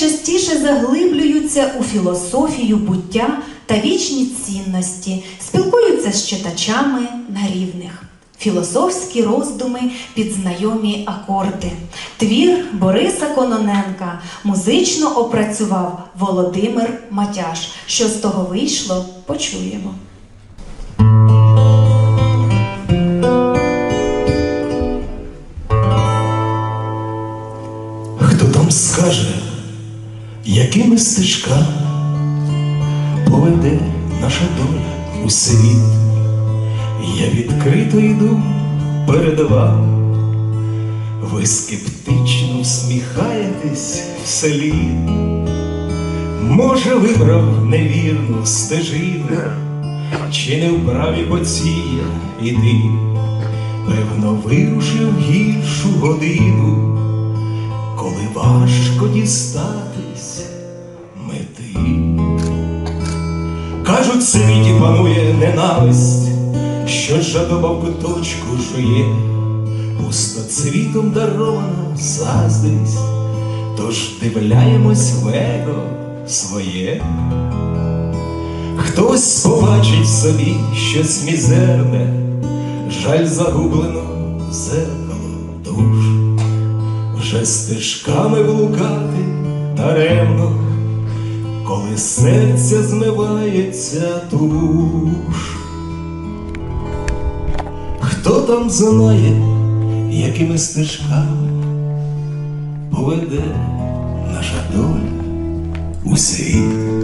частіше заглиблюються у філософію буття та вічні цінності, спілкуються з читачами на рівних. Філософські роздуми під знайомі акорди. Твір Бориса Кононенка музично опрацював Володимир Матяш. Що з того вийшло, почуємо. Хто там скаже, якими стежками поведе наша доля у світ? Я відкрито йду перед вами, ви скептично всміхаєтесь вслід. Може, вибрав невірну стежину, чи не вправі по цій іди, певно, вирушив гіршу годину важко дістатись мети. Кажуть, в світі панує ненависть, що жадоба в куточку жує, пустоцвітом дарована заздрість, тож дивляємось в его своє. Хтось побачить собі щось мізерне, жаль зеркало душ вже стежками блукати даремно, коли серце змивається туш. Хто там знає, якими стежками поведе наша доля у світ?